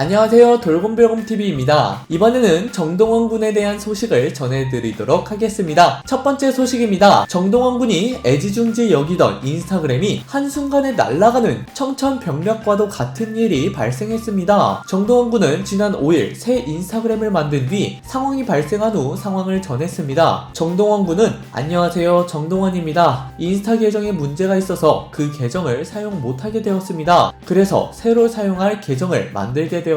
안녕하세요. 돌곰별곰TV입니다. 이번에는 정동원 군에 대한 소식을 전해드리도록 하겠습니다. 첫 번째 소식입니다. 정동원 군이 애지중지 여기던 인스타그램이 한순간에 날아가는 청천벽력과도 같은 일이 발생했습니다. 정동원 군은 지난 5일 새 인스타그램을 만든 뒤 상황이 발생한 후 상황을 전했습니다. 정동원 군은 안녕하세요. 정동원입니다. 인스타 계정에 문제가 있어서 그 계정을 사용 못하게 되었습니다. 그래서 새로 사용할 계정을 만들게.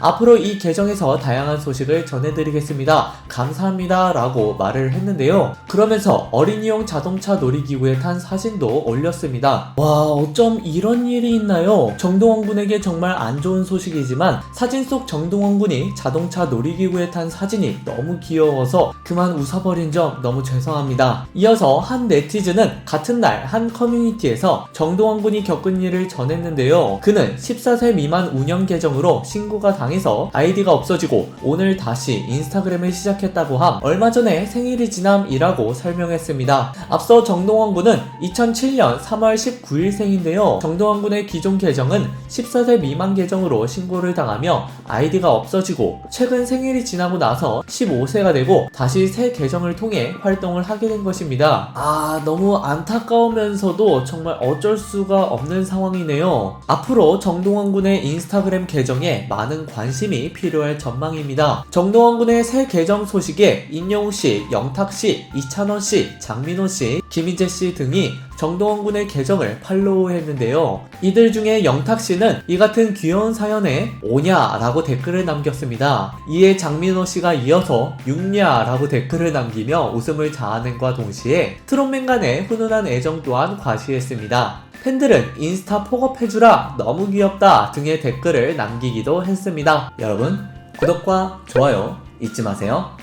앞으로 이 계정에서 다양한 소식을 전해드리겠습니다. 감사합니다. 라고 말을 했는데요. 그러면서 어린이용 자동차 놀이기구에 탄 사진도 올렸습니다. 와, 어쩜 이런 일이 있나요? 정동원 군에게 정말 안 좋은 소식이지만 사진 속 정동원 군이 자동차 놀이기구에 탄 사진이 너무 귀여워서 그만 웃어버린 점 너무 죄송합니다. 이어서 한 네티즌은 같은 날 한 커뮤니티에서 정동원 군이 겪은 일을 전했는데요. 그는 14세 미만 운영 계정으로 신고가 당해서 아이디가 없어지고 오늘 다시 인스타그램을 시작했다고 함 얼마 전에 생일이 지남이라고 설명했습니다. 앞서 정동원 군은 2007년 3월 19일 생인데요. 정동원 군의 기존 계정은 14세 미만 계정으로 신고를 당하며 아이디가 없어지고 최근 생일이 지나고 나서 15세가 되고 다시 새 계정을 통해 활동을 하게 된 것입니다. 아 너무 안타까우면서도 정말 어쩔 수가 없는 상황이네요. 앞으로 정동원 군의 인스타그램 계정 에 많은 관심이 필요할 전망입니다. 정동원 군의 새 계정 소식에 인용우 씨, 영탁 씨, 이찬원 씨, 장민호 씨, 김희재 씨 등이 정동원 군의 계정을 팔로우했는데요. 이들 중에 영탁 씨는 이 같은 귀여운 사연에 오냐라고 댓글을 남겼습니다. 이에 장민호 씨가 이어서 육냐라고 댓글을 남기며 웃음을 자아낸과 동시에 트롯맨 간의 훈훈한 애정 또한 과시했습니다. 팬들은 인스타 폭업해주라 너무 귀엽다 등의 댓글을 남기기도 했습니다. 여러분 구독과 좋아요 잊지 마세요.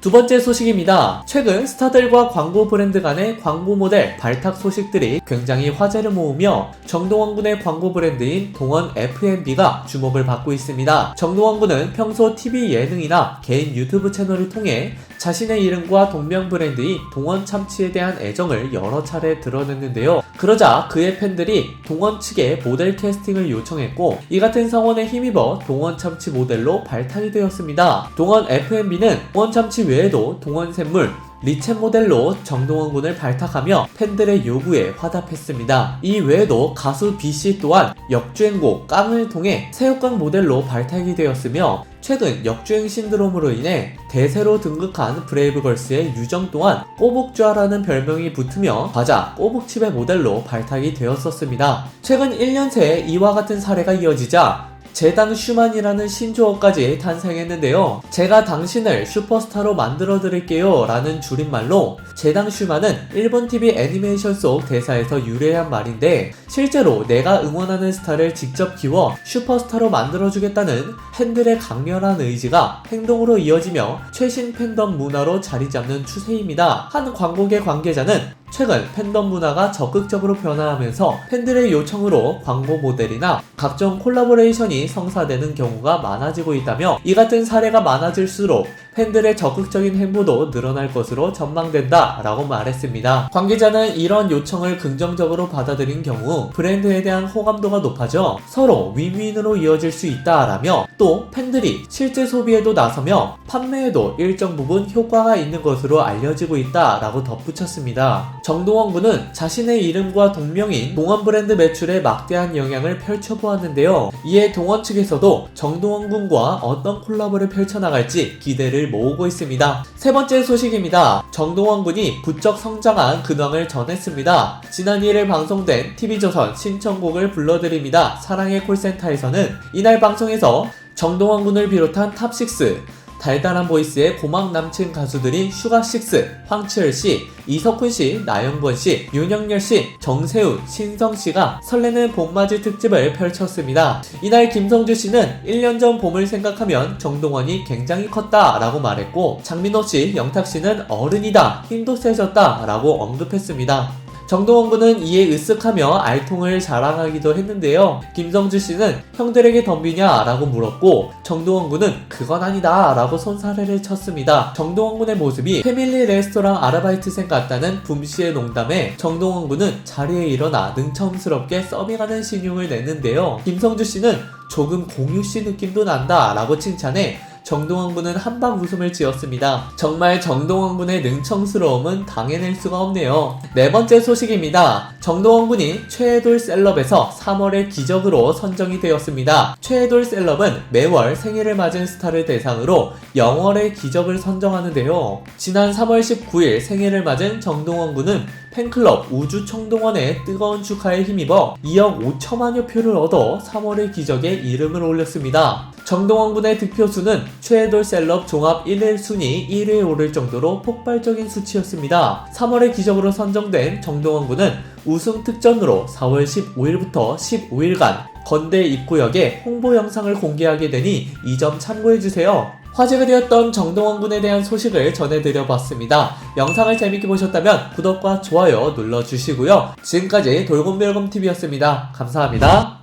두 번째 소식입니다. 최근 스타들과 광고 브랜드 간의 광고 모델 발탁 소식들이 굉장히 화제를 모으며 정동원 군의 광고 브랜드인 동원 F&B가 주목을 받고 있습니다. 정동원 군은 평소 TV 예능이나 개인 유튜브 채널을 통해 자신의 이름과 동명 브랜드인 동원 참치에 대한 애정을 여러 차례 드러냈는데요. 그러자 그의 팬들이 동원 측에 모델 캐스팅을 요청했고 이 같은 상황에 힘입어 동원 참치 모델로 발탁이 되었습니다. 동원 F&B는 동원 참치 외에도 동원 샘물, 리첸 모델로 정동원 군을 발탁하며 팬들의 요구에 화답했습니다. 이 외에도 가수 B씨 또한 역주행곡 깡을 통해 새우깡 모델로 발탁이 되었으며 최근 역주행 신드롬으로 인해 대세로 등극한 브레이브걸스의 유정 또한 꼬북좌라는 별명이 붙으며 과자 꼬북칩의 모델로 발탁이 되었었습니다. 최근 1년 새에 이와 같은 사례가 이어지자 제당 슈만이라는 신조어까지 탄생했는데요. 제가 당신을 슈퍼스타로 만들어 드릴게요 라는 줄임말로 제당 슈만은 일본 TV 애니메이션 속 대사에서 유래한 말인데 실제로 내가 응원하는 스타를 직접 키워 슈퍼스타로 만들어 주겠다는 팬들의 강렬한 의지가 행동으로 이어지며 최신 팬덤 문화로 자리 잡는 추세입니다. 한 광고계 관계자는 최근 팬덤 문화가 적극적으로 변화하면서 팬들의 요청으로 광고 모델이나 각종 콜라보레이션이 성사되는 경우가 많아지고 있다며 이 같은 사례가 많아질수록 팬들의 적극적인 행보도 늘어날 것으로 전망된다 라고 말했습니다. 관계자는 이런 요청을 긍정적으로 받아들인 경우 브랜드에 대한 호감도가 높아져 서로 윈윈으로 이어질 수 있다라며 또 팬들이 실제 소비에도 나서며 판매에도 일정 부분 효과가 있는 것으로 알려지고 있다라고 덧붙였습니다. 정동원 군은 자신의 이름과 동명인 동원 브랜드 매출에 막대한 영향을 펼쳐보았는데요. 이에 동원 측에서도 정동원 군과 어떤 콜라보를 펼쳐나갈지 기대를 모으고 있습니다. 세 번째 소식입니다. 정동원 군이 부쩍 성장한 근황을 전했습니다. 지난 1일 방송된 TV조선 신청곡을 불러드립니다. 사랑의 콜센터에서는 이날 방송에서 정동원 군을 비롯한 탑6, 달달한 보이스의 고막 남친 가수들인 슈가식스, 황치열 씨, 이석훈 씨, 나영권 씨, 윤영열 씨, 정세훈, 신성 씨가 설레는 봄맞이 특집을 펼쳤습니다. 이날 김성주 씨는 1년 전 봄을 생각하면 정동원이 굉장히 컸다 라고 말했고 장민호 씨, 영탁 씨는 어른이다, 힘도 세졌다 라고 언급했습니다. 정동원 군은 이에 으쓱하며 알통을 자랑하기도 했는데요. 김성주 씨는 형들에게 덤비냐? 라고 물었고 정동원 군은 그건 아니다 라고 손사래를 쳤습니다. 정동원 군의 모습이 패밀리 레스토랑 아르바이트생 같다는 붐 씨의 농담에 정동원 군은 자리에 일어나 능청스럽게 서빙하는 신용을 냈는데요. 김성주 씨는 조금 공유 씨 느낌도 난다 라고 칭찬해 정동원 군은 한방 웃음을 지었습니다. 정말 정동원 군의 능청스러움은 당해낼 수가 없네요. 네 번째 소식입니다. 정동원 군이 최애돌 셀럽에서 3월의 기적으로 선정이 되었습니다. 최애돌 셀럽은 매월 생일을 맞은 스타를 대상으로 영월의 기적을 선정하는데요. 지난 3월 19일 생일을 맞은 정동원 군은 팬클럽 우주청동원의 뜨거운 축하에 힘입어 2억 5천만여 표를 얻어 3월의 기적에 이름을 올렸습니다. 정동원 군의 득표수는 최애돌 셀럽 종합 1일 순위 1위에 오를 정도로 폭발적인 수치였습니다. 3월의 기적으로 선정된 정동원 군은 우승 특전으로 4월 15일부터 15일간 건대 입구역에 홍보 영상을 공개하게 되니 이 점 참고해주세요. 화제가 되었던 정동원 군에 대한 소식을 전해드려봤습니다. 영상을 재밌게 보셨다면 구독과 좋아요 눌러주시고요. 지금까지 돌곰별곰TV였습니다. 감사합니다.